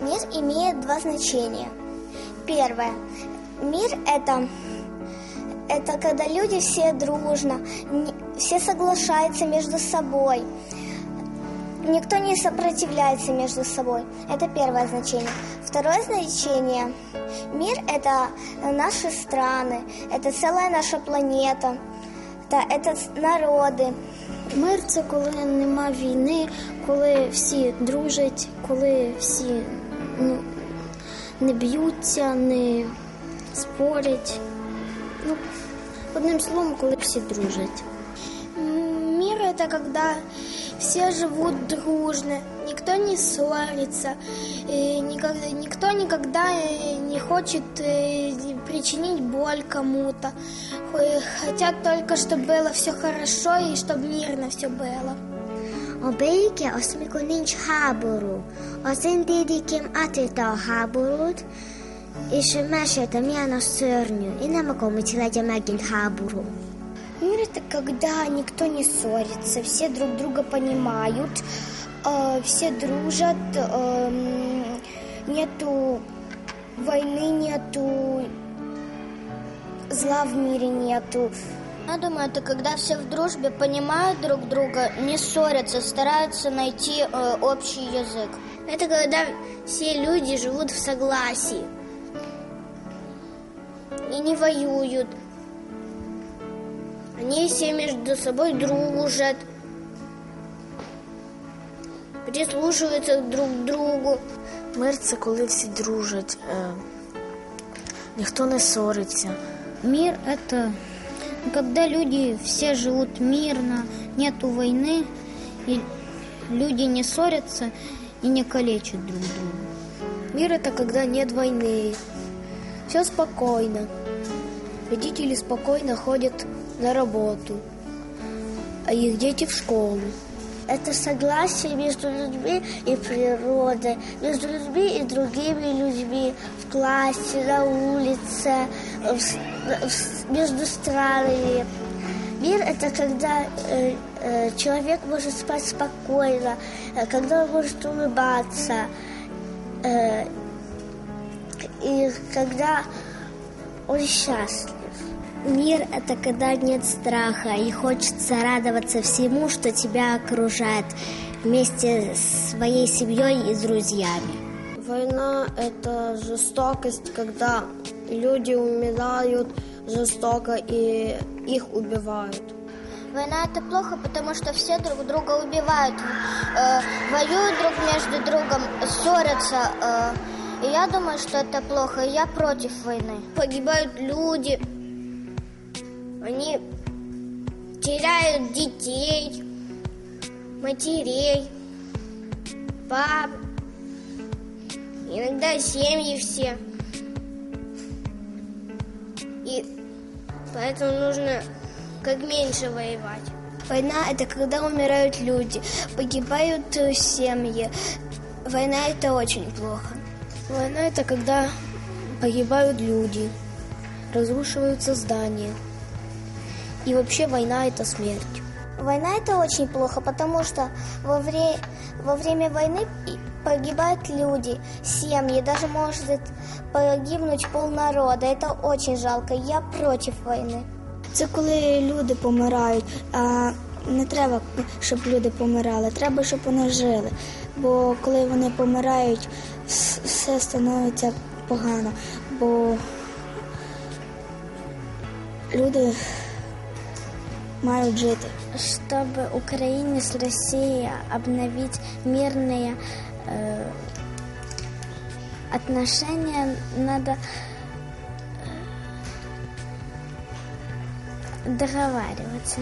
Мир имеет два значения. Первое. Мир это это когда люди все дружно, все соглашаются между собой. Никто не сопротивляется между собой. Это первое значение. Второе значение. Мир – это наши страны, это целая наша планета, это, это народи. Мир це коли нема війни, коли всі дружать, коли всі ну, не б'ються, не спорять. Ну, одним словом, коли всі дружать. Мир это когда все живут дружно, никто не ссорится, никогда, никто никогда не хочет причинить боль кому-то. Хотят только, чтобы было все хорошо и чтобы mírna все было. A béke az, mikor nincs háború. Az én dédikém átélte a háborút, és mesélte, milyen a szörnyű. Én nem akarom, hogy legyen megint háború. Мир это когда никто не ссорится, все друг друга понимают, все дружат, нету войны, нету зла в мире нету. Я думаю, это когда все в дружбе понимают друг друга, не ссорятся, стараются найти э, общий язык. Это когда все люди живут в согласии и не воюют, они все между собой дружат, прислушиваются друг к другу. Мир це коли всі дружать, е, ніхто не ссориться. Мир – это когда люди все живут мирно, нету войны, и люди не ссорятся и не калечат друг друга. Мир – это когда нет войны, все спокойно. Родители спокойно ходят на работу, а их дети в школу. Это согласие между людьми и природой, между людьми и другими людьми, в классе, на улице, в, между странами. Мир – это когда э, э, человек может спать спокойно, э, когда он может улыбаться, э, и когда он счастлив. Мир – это когда нет страха и хочется радоваться всему, что тебя окружает, вместе с своей семьей и друзьями. Война – это жестокость, когда люди умирают жестоко и их убивают. Война это плохо, потому что все друг друга убивают, э, воюют друг между другом, ссорятся. Э, и я думаю, что это плохо, и я против войны. Погибают люди, они теряют детей, матерей, пап, иногда семьи все. Поэтому нужно как меньше воевать. Война – это когда умирают люди, погибают семьи. Война – это очень плохо. Война – это когда погибают люди, разрушиваются здания. И вообще война – это смерть. Война – это очень плохо, потому что во, вре... во время войны погибают люди, семьи, даже может погибнуть полнарода. Это очень жалко. Я против войны. Це коли люди помирають, а не треба, щоб люди помирали. Треба, щоб вони жили. Бо коли вони помирають, все становиться погано. Бо люди мають жити. Чтобы Украине с Россией обновить мирные э, отношения, надо договариваться.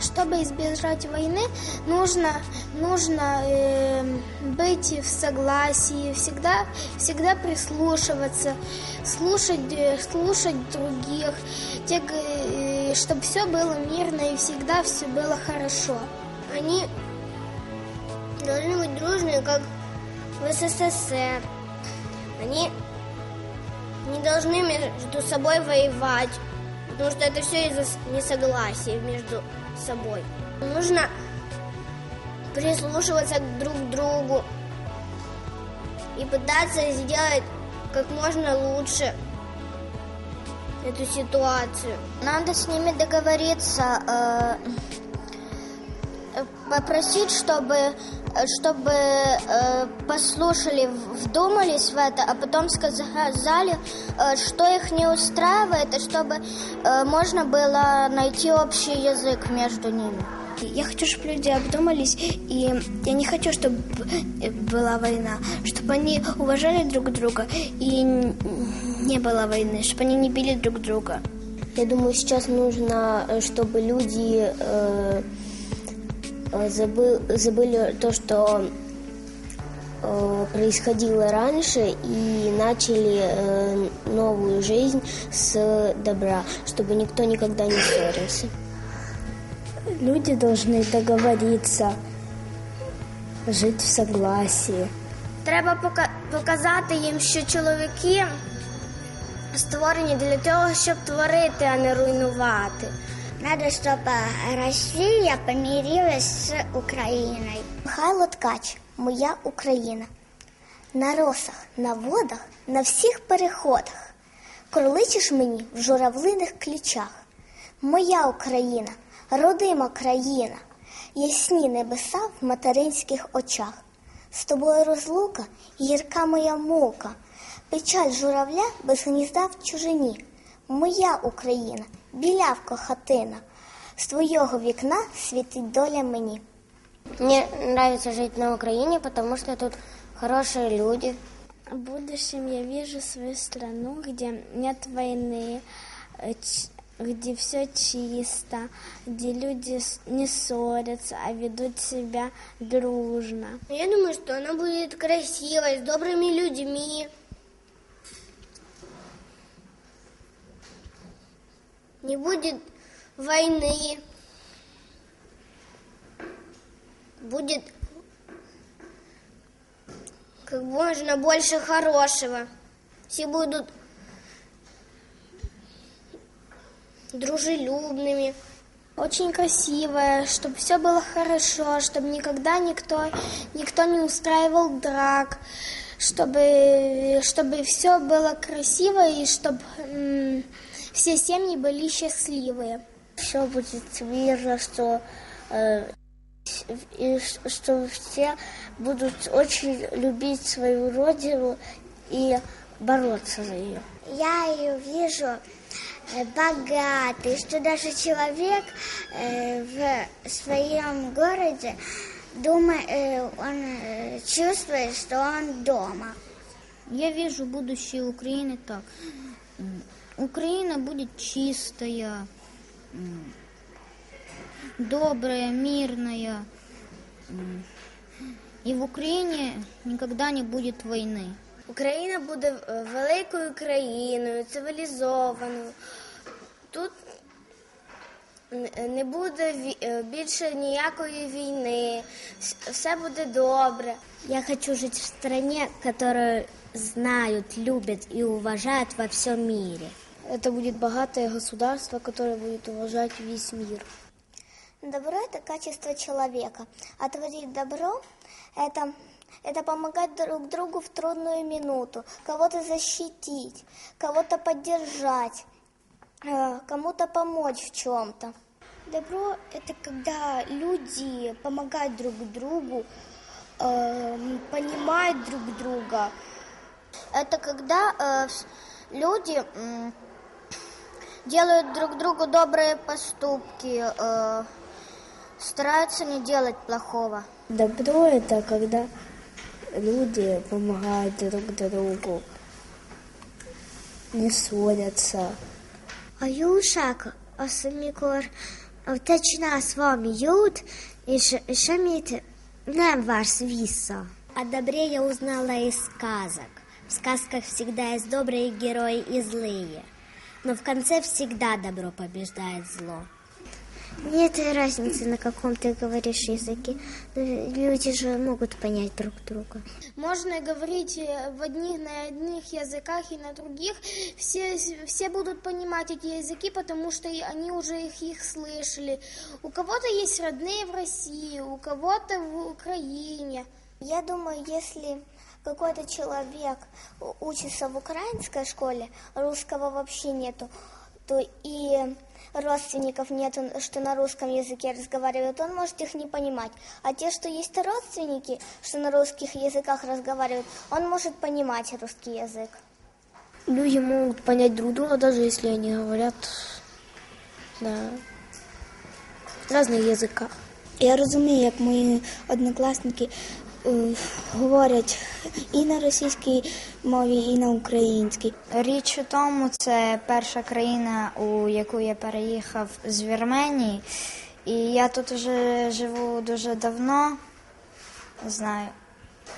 Чтобы избежать войны, нужно, нужно э, быть в согласии, всегда, всегда прислушиваться, слушать, слушать других, те, э, чтобы все было мирно и всегда все было хорошо. Они должны быть дружные, как в СССР. Они не должны между собой воевать. Потому что это все из-за несогласия между собой. Нужно прислушиваться друг к другу, и пытаться сделать как можно лучше эту ситуацию. Надо с ними договориться, э, попросить, чтобы, чтобы э, послушали, вдумались в это, а потом сказали, э, что их не устраивает, и чтобы э, можно было найти общий язык между ними. Я хочу, чтобы люди обдумались, и я не хочу, чтобы была война, чтобы они уважали друг друга и не было войны, чтобы они не били друг друга. Я думаю, сейчас нужно, чтобы люди э, забыл, забыли то, что э, происходило раньше, и начали э, новую жизнь с добра, чтобы никто никогда не ссорился. Люди должны договориться, жити в согласии. Треба показати їм, що чоловіки створені для того, щоб творити, а не руйнувати. Надо, чтобы Россия помирилась с Украиной. Михайло Ткач, моя Україна. На росах, на водах, на всіх переходах. Кроличиш мені в журавлиних ключах. Моя Україна родима країна, ясні небеса в материнських очах. З тобою розлука, гірка моя мука, печаль журавля без гнізда в чужині. Моя Україна, білявко хатина, з твоєго вікна світить доля мені. Мне нравится жить на Украине, потому что тут хорошие люди. В будущем я вижу свою страну, где нет войны, где все чисто, где люди не ссорятся, а ведут себя дружно. Я думаю, что она будет красивой, с добрыми людьми. Не будет войны. Будет как можно больше хорошего. Все будут дружелюбными. Очень красивая, чтобы все было хорошо, чтобы никогда никто, никто не устраивал драк, чтобы, чтобы все было красиво и чтобы все семьи были счастливые. Все будет мирно, что, э, и что все будут очень любить свою родину и бороться за нее. Я ее вижу богатый, что даже человек в своем городе думает, он чувствует, что он дома. Я вижу будущее Украины так. Украина будет чистая, добрая, мирная. И в Украине никогда не будет войны. Україна буде великою країною, цивілізованою. Тут не буде більше ніякої війни, все буде добре. Я хочу жить в стране, которую знают, любят и уважают во всем мире. Это будет богатое государство, которое будет уважать весь мир. Добро – это качество человека, а творить добро – это это помогать друг другу в трудную минуту, кого-то защитить, кого-то поддержать, э, кому-то помочь в чем-то. Добро – это когда люди помогают друг другу, э, понимают друг друга. Это когда э, люди делают друг другу добрые поступки, э, стараются не делать плохого. Добро – это когда люди помогают друг другу, не ссорятся. Jóság az, amikor te csinálsz valami jót, és semmit nem vársz vissza. О добре я узнала из сказок. В сказках всегда есть добрые герои и злые. Но в конце всегда добро побеждает зло. Нет разницы, на каком ты говоришь языке. Люди же могут понять друг друга. Можно говорить в одних, на одних языках и на других. Все, все будут понимать эти языки, потому что они уже их, их слышали. У кого-то есть родные в России, у кого-то в Украине. Я думаю, если какой-то человек учится в украинской школе, русского вообще нету, то и родственников нету, что на русском языке разговаривают, он может их не понимать. А те, что есть родственники, что на русских языках разговаривают, он может понимать русский язык. Люди могут понять друг друга, даже если они говорят на разных языках. Я розумію, як мої однокласники е, говорять і на російській мові, і на українській. Річ у тому, це перша країна, у яку я переїхав з Вірменії. І я тут вже живу дуже давно. Не знаю.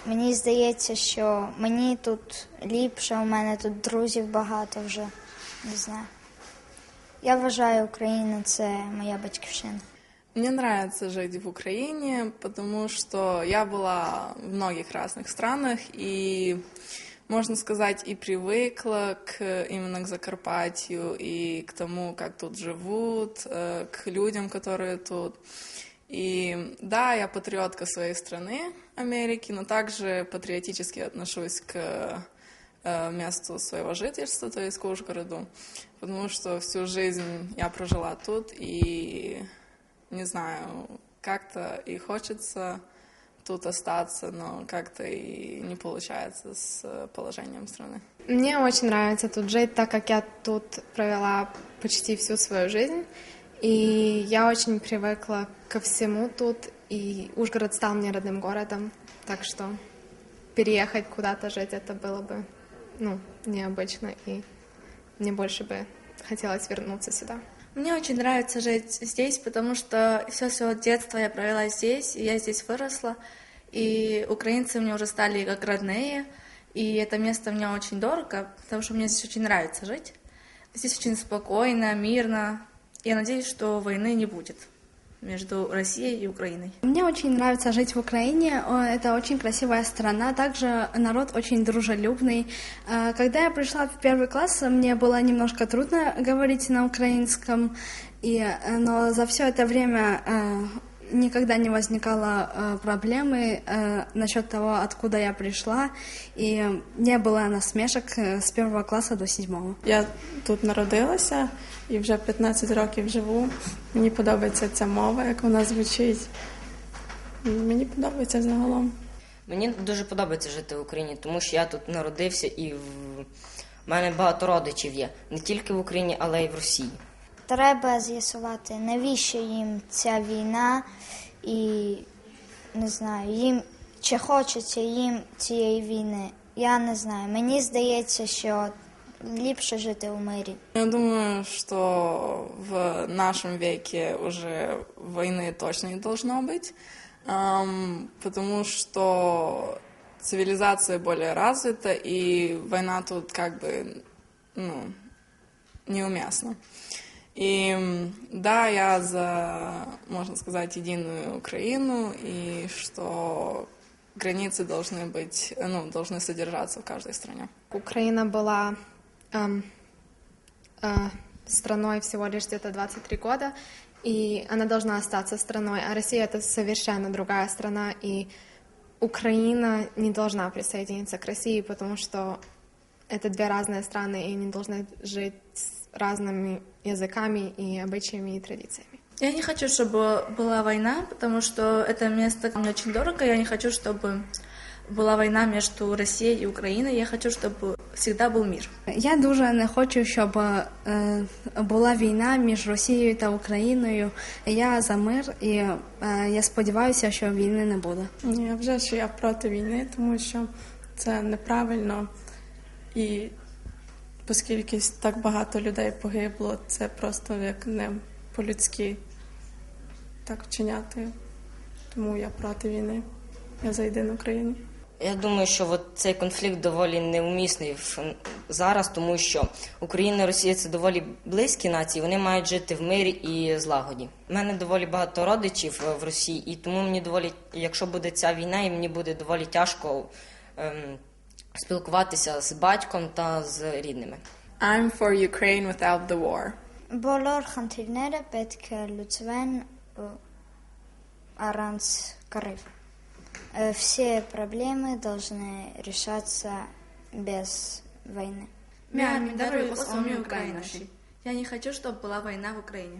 Мені здається, що мені тут ліпше, у мене тут друзів багато вже. Не знаю. Я вважаю, Україна це моя батьківщина. Мне нравится жить в Украине, потому что я была в многих разных странах и, можно сказать, и привыкла к, именно к Закарпатью и к тому, как тут живут, э, к людям, которые тут. И да, я патриотка своей страны, Америки, но также патриотически отношусь к э, месту своего жительства, то есть к Ужгороду, потому что всю жизнь я прожила тут, и не знаю, как-то и хочется тут остаться, но как-то и не получается с э, положением страны. Мне очень нравится тут жить, так как я тут провела почти всю свою жизнь. И я очень привыкла ко всему тут, и Ужгород стал мне родным городом, так что переехать куда-то жить это было бы, ну, необычно, и мне больше бы хотелось вернуться сюда. Мне очень нравится жить здесь, потому что все свое детство я провела здесь, и я здесь выросла. И украинцы мне уже стали как родные, и это место мне очень дорого, потому что мне здесь очень нравится жить. Здесь очень спокойно, мирно. Я надеюсь, что войны не будет между Россией и Украиной. Мне очень нравится жить в Украине. Это очень красивая страна. Также народ очень дружелюбный. Э, Когда я пришла в первый класс, мне было немножко трудно говорить на украинском. И, э, но за все это время э, никогда не возникало э, проблемы э, насчет того, откуда я пришла. И не было насмешек э, с первого класса до седьмого. Я тут народилася і вже 15 років живу. Мені подобається ця мова, як вона звучить. Мені подобається загалом. Мені дуже подобається жити в Україні, тому що я тут народився і в в мене багато родичів є не тільки в Україні, але й в Росії. Треба з'ясувати, навіщо їм ця війна, і не знаю, їм чи хочеться їм цієї війни. Я не знаю. Мені здається, що ліпше жити у мирі. Я думаю, что в нашем веке уже войны точно не должно быть, ам, потому что цивилизация более развита, и война тут как бы, ну, неуместна. И да, я за, можно сказать, единую Украину, и что границы должны быть, ну, должны содержаться в каждой стране. Украина была эм, э, страной всего лишь где-то 23 года, и она должна остаться страной, а Россия это совершенно другая страна, и Украина не должна присоединиться к России, потому что это две разные страны, и они должны жить с разными языками и обычаями и традициями. Я не хочу, чтобы была война, потому что это место мне очень дорого. Я не хочу, чтобы была война между Россией и Украиной. Я хочу, чтобы всегда был мир. Я дуже не хочу, щоб е, була війна між Росією та Україною. Я за мир і е, я сподіваюся, що війни не буде. Ні, вже що я проти війни, тому що це неправильно. І оскільки так багато людей погибло, це просто як не по-людськи так вчиняти. Тому я проти війни. Я за єдину Україну. Я думаю, що от цей конфлікт доволі неумісний зараз, тому що Україна і Росія це доволі близькі нації. Вони мають жити в мирі і злагоді. У мене доволі багато родичів в Росії, і тому мені доволі, якщо буде ця війна, і мені буде доволі тяжко ем, спілкуватися з батьком та з рідними. I'm for Ukraine without the war. Բոլոր խնդիրները պետք է լուծվեն ը, առանց կռիվ։ Э, Все проблемы должны решаться без войны. Мя, даруй осомі Україноші. Я не хочу, чтобы была война в Украине.